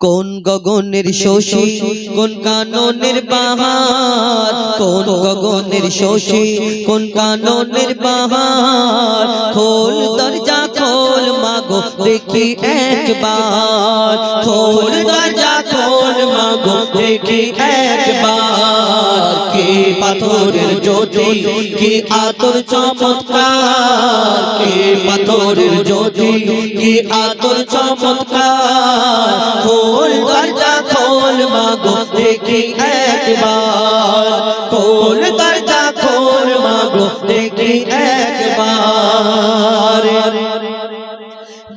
কোন গগনের শোষী কোন কাননের বাহার কোন গগনের শোষী কোন কাননের বাহার খোল দরজা খোল, মাগো, দেখি একবার। খোল দরজা খোল, মাগো, দেখি একবার। পাথরের জ্যোতি, কি আতর চমৎকার? কে পাথরের জ্যোতি, কি আতর চমৎকার? খোল দরজা খোল মাগো, দেখি একবার। খোল দরজা খোল মাগো, দেখি একবার।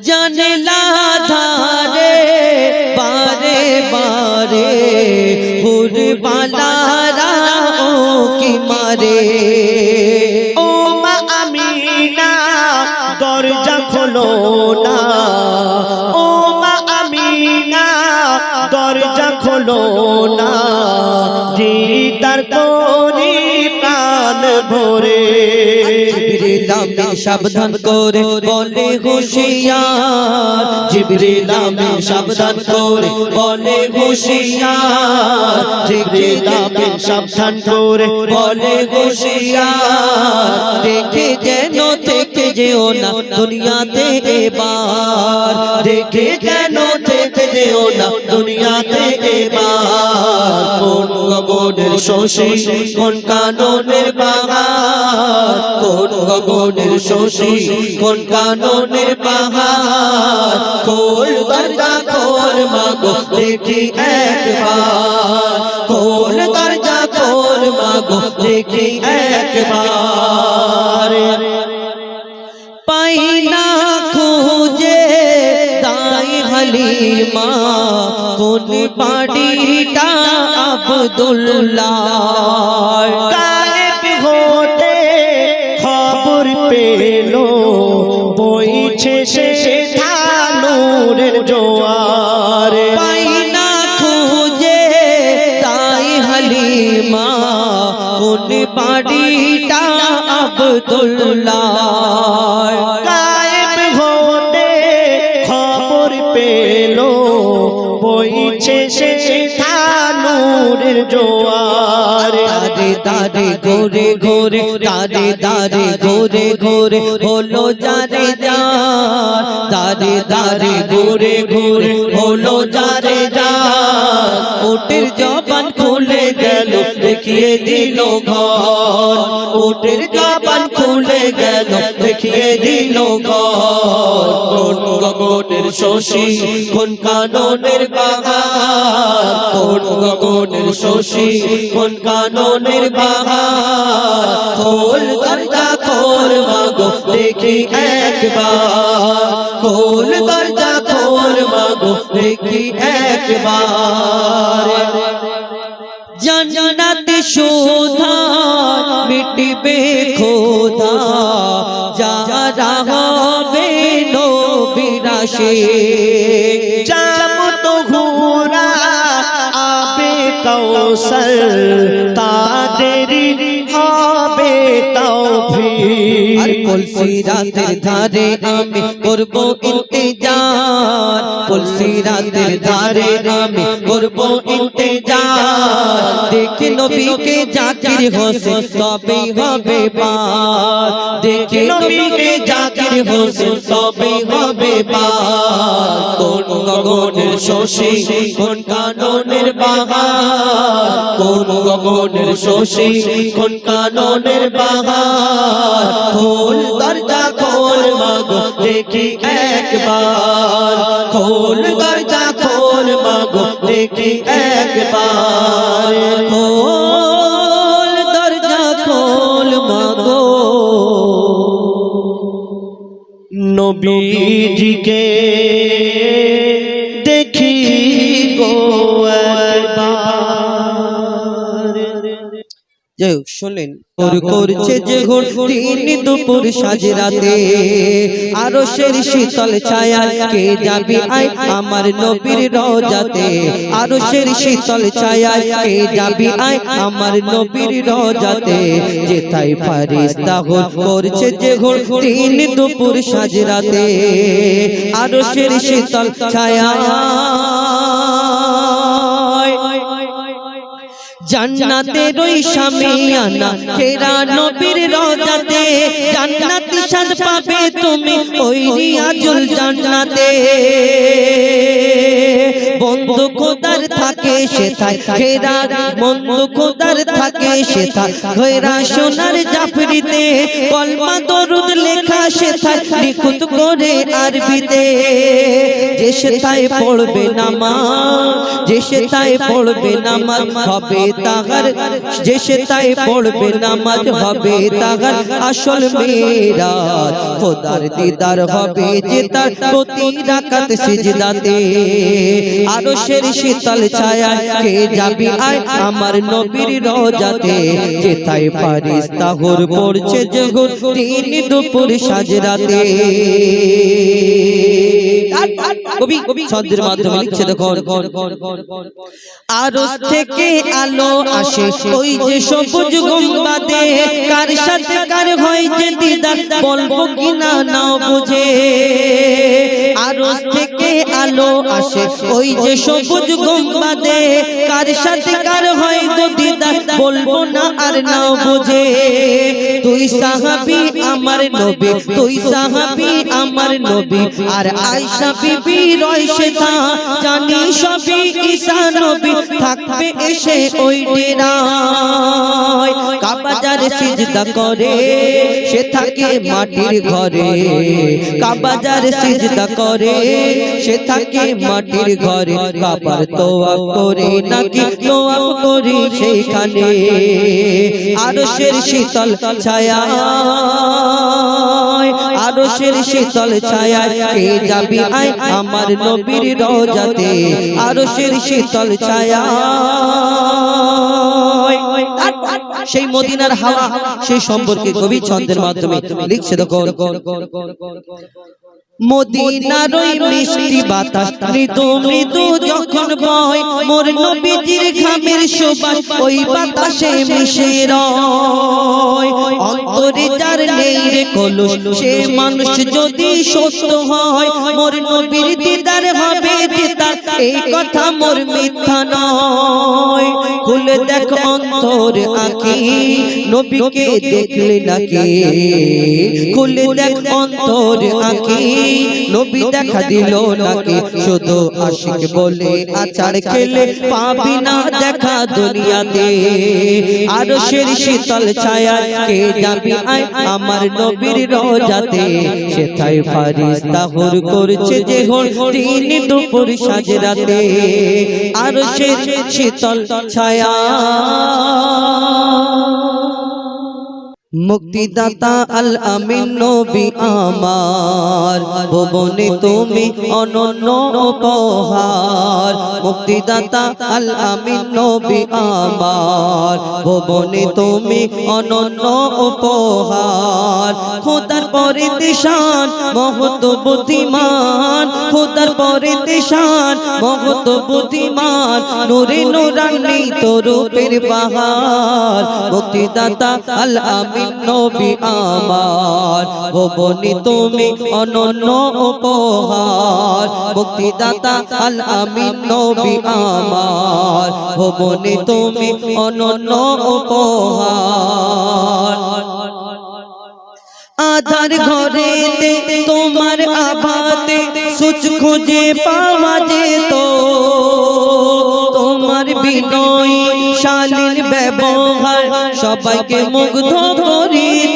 জানলা ধারে, বারে বারে হুর বালারা না। দিদার করি প্রাণ ভরে। জিবরিল আমিন সাবধান করে বলে হুশিয়ার। জিবরিল আমিন সাবধান করে বলে হুশিয়ার। জিবরিল আমিন সাবধান করে বলে হুশিয়ার। দেখে যেন থেকে যেও না দুনিয়াতে এবার? দেখে যেন থেকে যেও না দুনিয়াতে এবার? কোন গগনের শশী কোন কাননের বাহার কোন গগনের শশী কোন কাননের বাহার খোল দরজা খোল মাগো, দেখি একবার। খোল দরজা খোল মাগো, দেখি একবার। হালিমা কোন পাড়িটা আবদুল্লাহ। গায়েব হতে খবর পেল বইছে সে ধানুরের জোয়ার। দারে দারে ঘোরে ঘোরে হলো যারে যার। দারে দারে ঘোরে ঘোরে হলো যারে যার। ওটের জবান খুলে গেল দেখিয়ে দিল ঘর। ওটের জবান খুলে গেল দেখিয়ে দিল ঘর। গগনের শশী কোন কাননের বাহার? কোন গগনের শশী কোন কাননের বাহার? খোল দরজা খোল মাগো, দেখি একবার। খোল দরজা খোল মাগো, দেখি একবার। জান্নাতে শোধা মিটবে খোদা। যারা হবে নবিরাশে জামত ঘোরা আবে কৌশল তাদেরই তৌফিক কলসি রাতের ধারে আমি করব ইন্তেজার। কলসি রাতের ধারে আমি করব ইন্তেজার। দেখে নবীকে জাকির হোসেন তবে হবে পার। দেখে নবীকে জাকির হোসেন তবে হবে পার। গগনের শশী, কোন কাননের বাহার? কোন গগনের শশী, কোন কাননের বাহার? খোল দরজা খোল মাগো, দেখি একবার। খোল দরজা খোল মাগো, দেখি একবার। খোল দরজা খোল মাগো। নবীজিকে যাই হোক শোনেন করছে যে ঘোর তিন দুপুর সাজরাতে আরও শের শীতল ছায়া কে যাবি আই আমার নবীর রজাতে। আরও শের শীতল ছায়া কে যাবি আই আমার নবীর রজাতে। যেথায় ফারিস্তা হোর করছে যে ঘোর তিন দুপুর সাজরাতে আরও শের শীতল ছায়া জান্নাতের ওই সামিয়ানা কেরা নবীর রোজাতে জান্নাতি স্বাদ পাবে তুমি ওই রিয়াজুল জান্নাতে। বন্ধু খোদার থাকে সেথায় ঘেরা বন্ধু খোদার থাকে সেথায়। ঘেরা সোনার জাফরিতে কলমা দরুদ লেখা সেথায় নিখুঁত করে আরবিতে। যে সেথায় পড়বে নামাজ, যে সেথায় পড়বে নামাজ হবে তাহার। যে সেথায় পড়বে নামাজ হবে তাহার। আসল মেরাজ খোদার দিদার হবে যে তার প্রতি সিজদাতে। আরও শীতল ছায়া কে যাবি আয় আমার নবীর রোজাতে। যেথায় পারিস তাহর পড়ছে জগৎ দুপুর সাজরাতে। কবি ছন্দের মাধ্যমে লিখছে দেখো আরস থেকে আলো আসে। ওই যে সবুজ গম্বাদে কার সাথে কার হয় যে দিদার বলব কিনা নাও বুঝে। আরস থেকে আলো আসে। ওই যে সবুজ গম্বাদে কার সাথে কার হয় গো দিদার বলব না আর নাও বুঝে। তুই সাহাবি আমার নবী। তুই সাহাবি আমার নবী। আর আয়সা বিবি রয়েছে তা জানি সবই ঈসা নবী। থাকবে এসে ওই ডেরায় কাবাজার সিজদা করে। সে থাকে মাটির ঘরে। কাবাজার সিজদা করে, সে থাকে মাটির ঘরে কাবার তোয়া করে, নাকি তোয়া করি সেইখানে? আরশের শীতল ছায়া আরশের শীতল ছায়া কে যাবি আয় আমার নবীর রোজাতে আরশের শীতল ছায়া সেই মদিনার হাওয়া, সেই সম্পর্কে কবি ছন্দের মাধ্যমে লিখছে দেখো মদিনার ওই মিষ্টি বাতাস। মৃদু মৃদু যখন বয় মোর নবীজির ঘামের সুবাস ওই বাতাসে মিশে রয়। অন্তরে যার নেই রে কলুষ সে মানুষ যদি সত্য হয় মোর নবীর দিদার হবে যে এই কথা মোর মিথ্যা নয়। খুলে দেখ অন্তর আঁকি, নবীকে দেখলে নাকি? খুলে দেখ অন্তর আঁকি, নবী দেখা দিল নাকি? শুধু আশিক বলে আচার খেলে পাবি না দেখা দুনিয়াতে। আর শের শীতল ছায়া কে যাবি আয় আমার নবীর রোজাতে? সেথায় ফারিস তাহর করছে যে হল তিন দুপুর সাজরাতে আর শীতল ছায়া। মুক্তিদাতা আল আমিন নবী আমার। ভুবনে তুমি অনন্য উপহার। মুক্তিদাতা আল আমিন নবী আমার। ভুবনে তুমি অনন্য উপহার। খোদার পরে দিশান মহত বুদ্ধিমান। খোদার পরে দিশান মহত বুদ্ধিমান। নূরে নূরান্নি তরুপের বাহার মুক্তিদাতা আল আমিন নবী আমার তুমি অনন্য উপহার। মুক্তিদাতা আল নবী আমার তুমি অনন্য উপহার। আধার ঘরেতে তোমার আভাতে সুচ খুঁজে পাওয়া যেত। শালীন ব্যবহার সবাইকে মুগ্ধ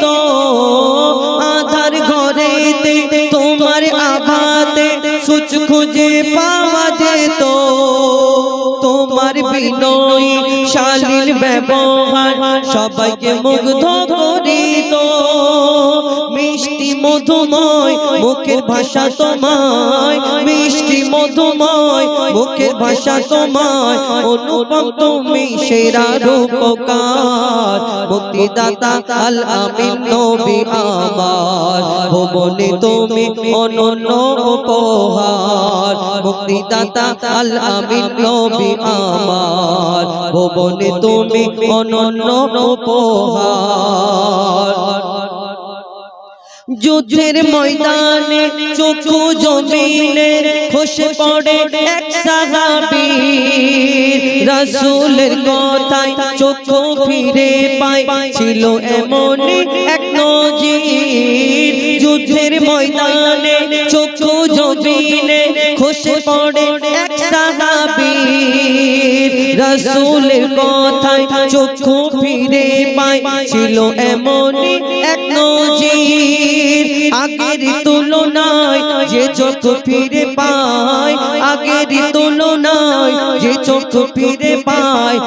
তো আধার ঘরেতে তোমার আঘাতে সুচ খুঁজে পাওয়া যেত। তোমার বিনয় শালীন ব্যবহার সবাইকে মুগ্ধ মধুময়, মুখের ভাষা তোমায়, মিষ্টি মধুময়, মুখের ভাষা তোমায়, অনুপম তুমি সেরা রূপকার, মুক্তিদাতা আল আমিন নবী আমার, ভুবনে তুমি অনন্য উপহার, মুক্তিদাতা আল আমিন নবী আমার, ভুবনে তুমি অনন্য উপহার। যুদ্ধের ময়দানে চোখু জমিনে খসে পড়ে এক সাহাবি। রাসূলের কথায় চোখ ফিরে পায়। ছিল এমন এক নজির যুদ্ধের ময়দানে চক্ষু জমিনে খসে পড়ে রাসূলের চক্ষু ফিরে পায়, ছিল এমন এক নজির। আগের তুলনায় যে চোখ ফিরে পায়, আগের তুলনায় যে ফিরে পায়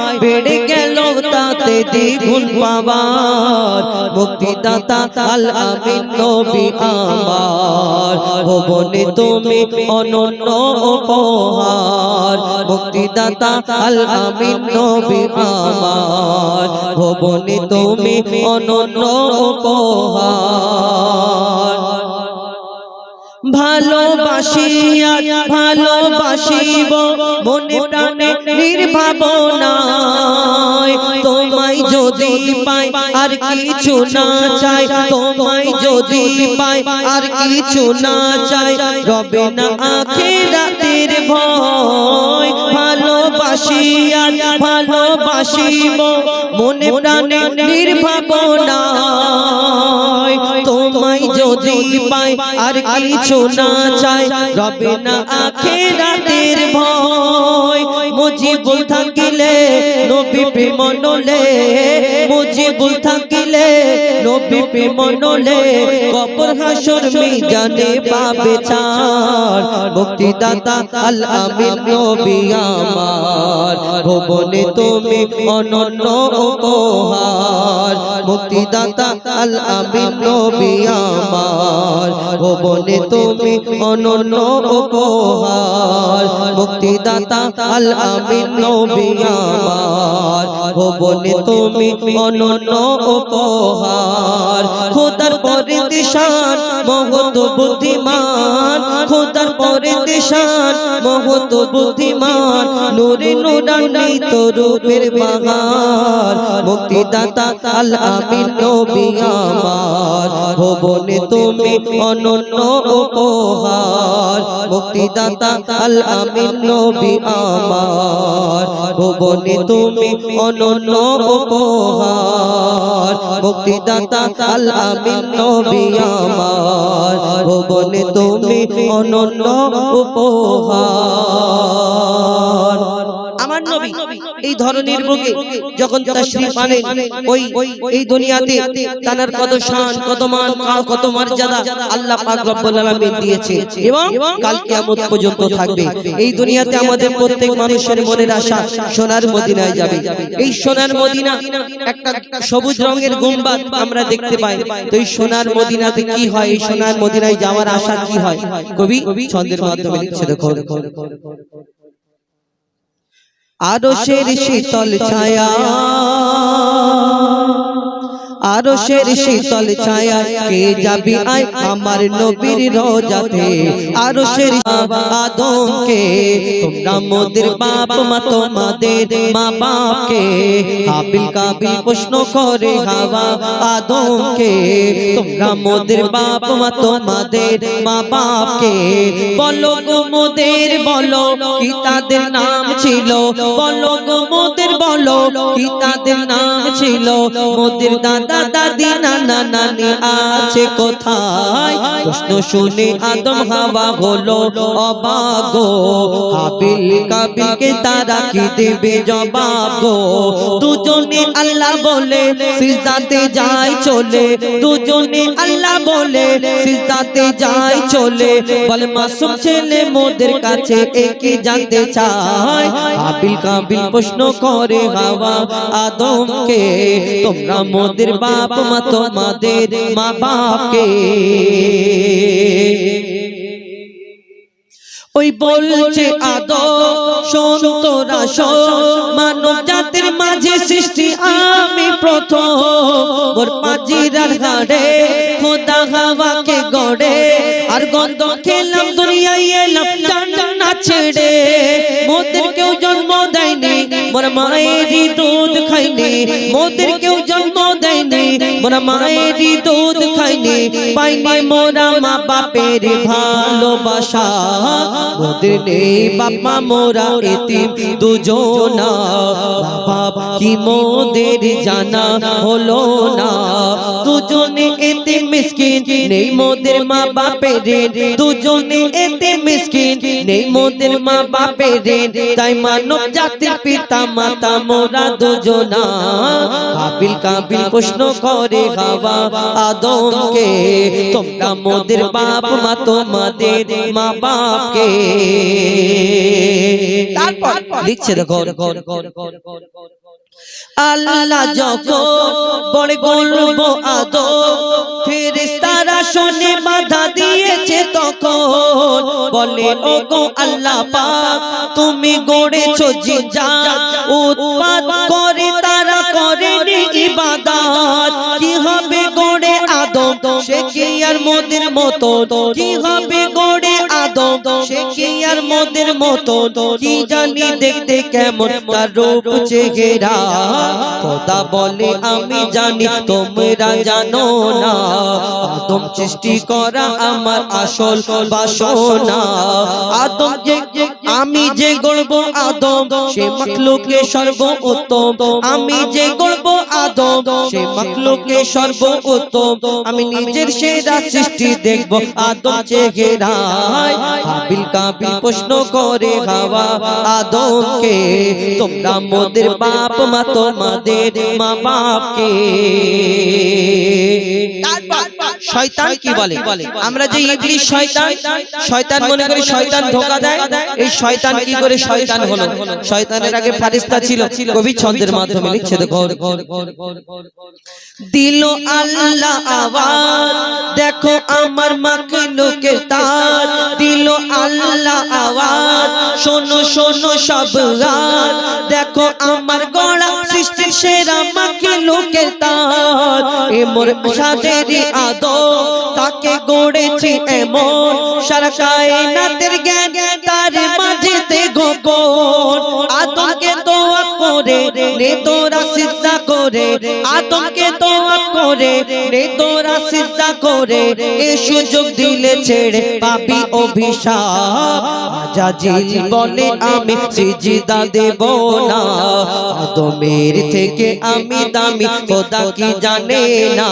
দ্বিগুণ পাওয়ার মুক্তিদাতা আল আমিন নবী আমার ভবনে তুমি অনন্য উপহার মুক্তিদাতা আল আমিন নবী আমার ভবনে তুমি অনন্য উপহার ভালোবাসিয়া ভালোবাসিব, মনে প্রাণে নির্ভাবনায় পাই আর কিছু না চাই তোমায় যদি পাই আর কিছু না চাই। রবে না আখেরাতের ভয় ভালোবাসিয়া ভালোবাসিব মনে। প্রাণে তোমায় যদি পাই আর কিছু না চাই। রবে না আখেরাতের ভয়। মুজিবুল থাকিলে নবী প্রেম নলে থাকিলে নবী প্রেম নলে হাসর মিজানে পাবে চার মুক্তিদাতা আল আমিন নবী আমার, ভুবনে তুমি অনন্য উপহার, মুক্তিদাতা আল আমিন নবী আমার, ভুবনে তুমি অনন্য উপহার মুক্তিদাতা আল আমিন নবী আমার। ভুবনে তুমি অনন্য উপহার। খোদার পরে দিশান মহত বুদ্ধিমান। খোদার পরে দিশান মহত বুদ্ধিমান। নূরে নুরান্বিত রূপের বাহার মুক্তিদাতা আল আমিন নবী আমার। ভুবনে তুমি অনন্য উপহার। মুক্তিদাতা আল আমিন নবী আমার ভুবনে তুমি অনন্য উপহার। মুক্তিদাতা আল আমিন নবী আমার ভুবনে তুমি অনন্য উপহার। আমার নবী এই ধরনের বুকে যখন তাশরীফ আনেন ওই এই দুনিয়াতে তানার কত শান কত মান কত মর্যাদা আল্লাহ পাক রব্বুল আলামিন দিয়েছে এবং কাল কিয়ামত পর্যন্ত থাকবে। এই দুনিয়াতে আমাদের প্রত্যেক মানুষের মনের আশা সোনার মদিনায় যাবে। এই সোনার মদিনা একটা সবুজ রঙের গুম্বাদ আমরা দেখতে পাই। তো এই সোনার মদিনাতে কি হয়? এই সোনার মদিনায় যাওয়ার আশা কি হয়? কবি ছন্দের মাধ্যমে লিখছে দেখো। আরশের শীতল ছায়া। আরশের শীতল ছায়া কে যাবি আয় আমার নবীর রোজাতে? আরশের আদমকে? তোমরা মোদের বাপ মা তোমাদের মা বাপকে? হাবিল কাবিল প্রশ্ন করে হাওয়া আদমকে? তোমরা মোদের বাপ মা তোমাদের মা বাপকে? বলো গো মোদের বলো কি তাদের নাম ছিল? বলো গো মোদের বলো কি তাদের নাম ছিল? মোদের দাদা দাদি নানা নানি আছে কোথায়? প্রশ্ন শুনে আদম হলো অবাক। গো হাবিল তারা কি দেবে জবাব? দুজনে আল্লাহ বলে চলে। দুজনে আল্লাহ বলে চলে। মাসুম ছেলে মোদের কাছে একে জানতে চায়। হাবিল কাবিল প্রশ্ন করে হাওয়া আদমকে, তোমরা মোদের বাপ মা তোমাদের মা বাপকে। ওই বলছে আদ মানব জাতির মাঝে সৃষ্টি, আমি প্রথম। গড়ে, আর গন্ধ খেলাম ছেড়ে। মোদের কেউ জন্ম দেয়নি, মোর মায়েরই দুধ খাইনি মোদের কেউ মোর মায়েরই দুধ খাইনি, পাইনি মোরা মা বাপের ভালোবাসা। মোদের নেই বাপা মোরা এতিম দুজনা। বাবা কি মোদের জানা হলো না, দুজনে মিসকিন নেই মোদের মা বাপের দুজনে এতে মিসকিন নেই মোদের মা বাপের তাই মানব জাতির পিতা মাতা মোরা দুজনা কাবিল কাবিল প্রশ্ন করে হাওয়া আদমকে, তোমরা মোদের বাপ মা তোমাদের মা বাপকে তারপর লিখছে দেখো আল্লাহ যখন বড় বলব আদো ফেরেশতারা শুনে বাধা দিয়েছে তখন। বলে ও গো আল্লাহ পাক, তুমি গড়েছো জিজাত উৎপাত করে তারা করেনি ইবাদত। কি হবে গড়ে আদম? সে কি আর মোদের মতো কি হবে আর মতো কি জানি দেখতে কেমন? তার রূপ, চেহারা। খোদা বলে, আমি জানি তোমরা জানো না। আদম সৃষ্টি করা আমার আসল বাসনা। আদম যে আমি যে গড়ব আদম, সে মখলুকে সর্ব উত্তম আমি যে গড়ব আদম, সে মখলুকে সর্ব উত্তম আমি নিজের সেরা সৃষ্টি দেখব আদম চেহারায়। কাবিল কাবিল প্রশ্ন করে হাওয়া আদমকে। তোমরা মোদের বাপ মা তোমাদের মা বাপকে। শয়তান কি বলে? আমরা যে ইবলিশ শয়তান শয়তান মনে করি শয়তান ধোকা দেয়। এই শয়তান কি করে শয়তান হলো? শয়তানের আগে ফারিস্তা ছিল। কবি ছন্দের মাধ্যমে লিখছে দেখো। দিল আল্লাহ আওয়াজ দেখো আমার মাকে লোকে তার। দিল আল্লাহ আওয়াজ শোনো শোনো সব গান। দেখো আমার গড়া সৃষ্টির সেরা মাকে লোকে তার। এ মোর সাদেরই আদো তাকে গড়েছি এমন সারা কায়নাতের জ্ঞান করে, নে তোরা সিদ্ধা করে, আদমকে দোয়া করে, নে তোরা সিদ্ধা করে, এ সুযোগ দিলে ছেড়ে পাবি অভিশাপ। আজাজিল বলে আমি সিজদা দেব না, আদমের থেকে আমি দামি, খোদা কি জানে না।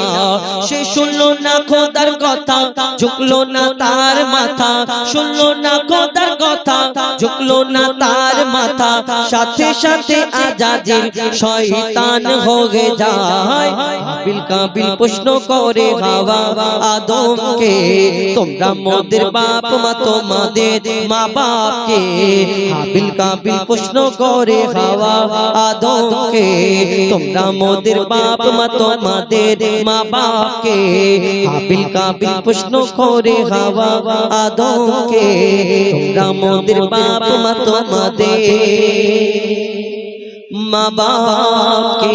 সে শুনলো না খোদার কথা, ঝুঁকলো না তার মাথা, শুনলো না খোদার কথা, ঝুঁকলো না তার মাথা, সাথে সাথে আজাজিল শয়তান হয়ে যায়। কাবিল কাবিল প্রশ্ন করে হাওয়া আদমকে তোমরা মোদের বাপ মা, তোমাদের মা বাপকে কাবিল কাবিল প্রশ্ন করে হাওয়া আদমকে তোমরা মোদের বাপ মা, তোমাদের মা বাপকে কাবিল কাবিল প্রশ্ন করে হাওয়া আদমকে তোমরা মোদের বাপ মা, তোমাদের মা বাপকে।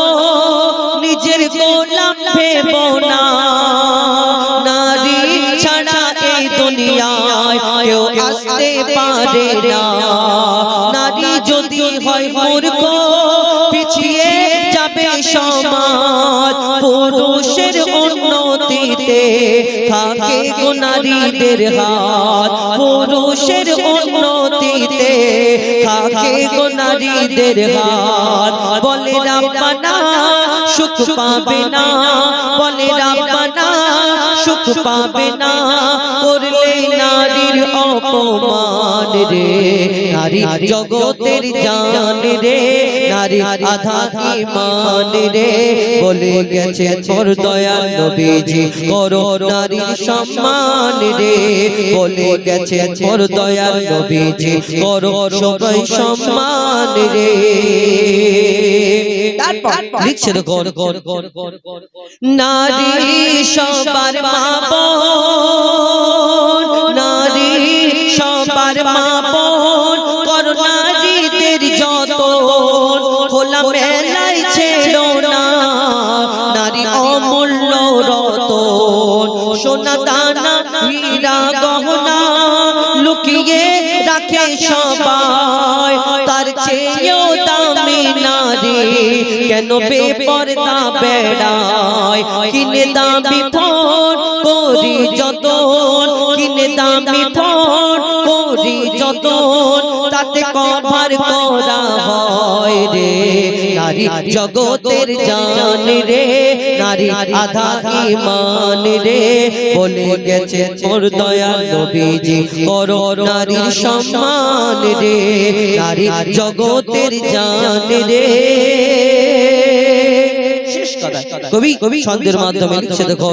গোলাম ভেব না। নারী ছাড়া এই দুনিয়ায় কেউ আসতে পারে না। নারী যদি হয় মূর্খ, পিছিয়ে যাবে সমাজ। পুরুষের উন্নতিতে থাকে নারীদের হাত। পুরুষের উন্নতিতে থাকে নারীদের হাত। বলে রাব্বানা সুখ পাবে না বলে রাব্বানা সুখ পাবে না করলে নারীর অপমান রে নারী জগতের জান রে নারী আধা ইমান রে। বলে গেছে মোর দয়াল নবীজি, করো নারীর সম্মান রে। বলে গেছে মোর দয়াল নবীজি, করো সবাই সম্মান রে। লিখছে নারী সবার মা নারী সবার মা বোন নারীদের যত খোলা ছেড়ো না, নারী অমূল্য রতন। সোনা দানা, হীরা গহনা লুকিয়ে রাখে সবাই। তার চেয়েও দামি নারী কেন বেড়ায়? কিনে দামি ফোন করি যতন তাতে কভার করা হয় রে। নারী জগতের জান রে। নারী আধা ইমান রে। বলে গেছে মোর দয়াল নবীজি করো নারীর সম্মান রে। নারী জগতের জান রে। কবি কবি ছন্দের মাধ্যমে লিখছে দেখো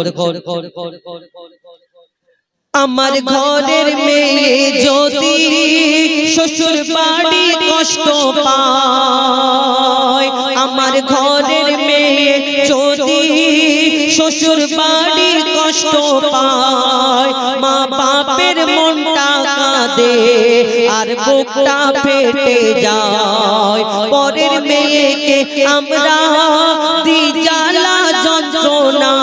আমার ঘরের মেয়ে যদি শ্বশুর বাড়ি কষ্ট পায় আমার ঘরের মেয়ে যদি শ্বশুর বাড়ি কষ্ট পায় মা বাপের মনটা কাঁদে আর বুকটা ফেটে যায়। পরের মেয়েকে আমরা দি জ্বালা যন্ত্রণা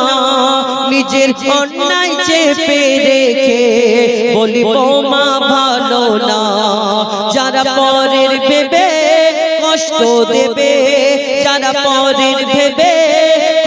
নিজের অন্যায় চেপে রেখে বলি, বোমা, ভালো না। যারা পরের ভেবে কষ্ট দেবে, যারা পরের ভেবে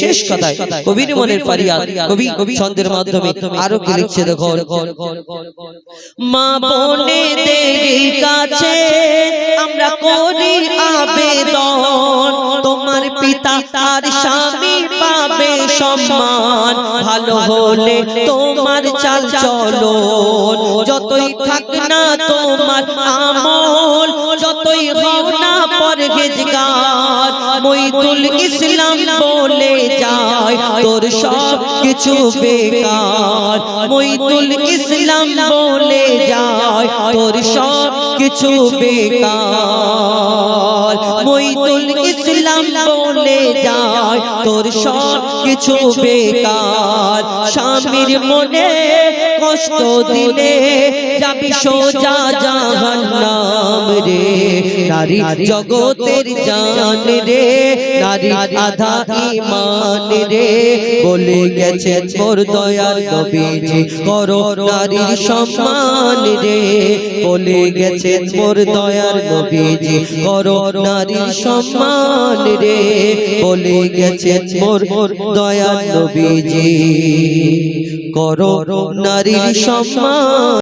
শেষ কথায় কবির মনের ফারিয়াদ কবি কবি ছন্দের মাধ্যমে আরও কি লিখছে দেখো মা বোনেদের কাছে আমরা করি আবেদন। তোমার পিতা আর স্বামী পাবে সম্মান। ভালো হলে তোমার চাল চলো যতই থাক না তোমার আমল যতই হও না পরহেজগার মইদুল ইসলাম বলে যায়, তোর সব কিছু বেকার। মইদুল ইসলাম বলে যায়, তোর সব কিছু বেকার। মইদুল ইসলাম বলে যায় তোর সব কিছু বেকার। স্বামীর মনে কষ্ট দিলে যাবি সোজা জাহান্নাম রে। নারী জগতের জান রে, নারী আধা ইমান রে। বলে গেছে মোর দয়াল নবীজি, করো নারীর সম্মান রে। বলে গেছে মোর দয়াল নবীজি, করো নারীর সম্মান রে বলে গেছে মোর দয়াল নবীজি। করো নারীর সম্মান।